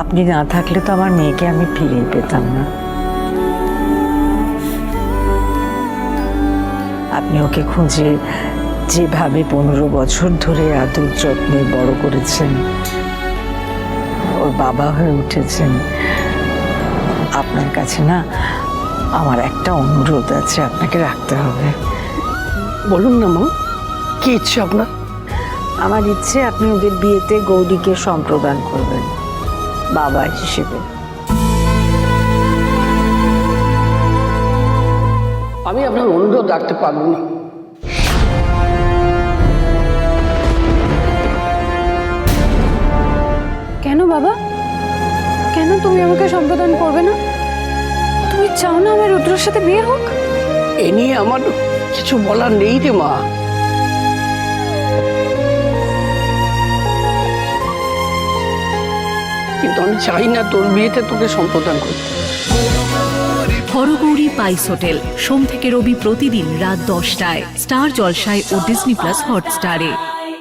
আপনি না থাকলে তো আমার মেয়েকে আমি ফিরেই পেতাম না। আপনি ওকে খুঁজে যেভাবে পনেরো বছর ধরে আদর যত্নে বড় করেছেন ওর বাবা হয়ে উঠেছেন আপনার কাছে না আমার একটা অনুরোধ আছে আপনাকে রাখতে হবে। বলুন না মা কি ইচ্ছে আপনার? আমার ইচ্ছে আপনি ওদের বিয়েতে গৌরীকে সম্প্রদান করবেন। বাবা হিসেবে। আমি আপনার অনুরোধ রাখতে পারব না। কেন বাবা? কেন তুমি আমাকে সম্বোধন করবে না? তুমি চাও না আমার রুদ্রর সাথে বিয়ে হোক? এ নিয়ে আমার কিছু বলার নেই রে মা। কিন্তু আমি চাই না তোর বিয়েতে তোকে সম্প্রদান করতে। হরগৌরী পাইস হোটেল, সোম থেকে রবি প্রতিদিন রাত দশটায়, স্টার জলসায় ও ডিসনি প্লাস হটস্টারে।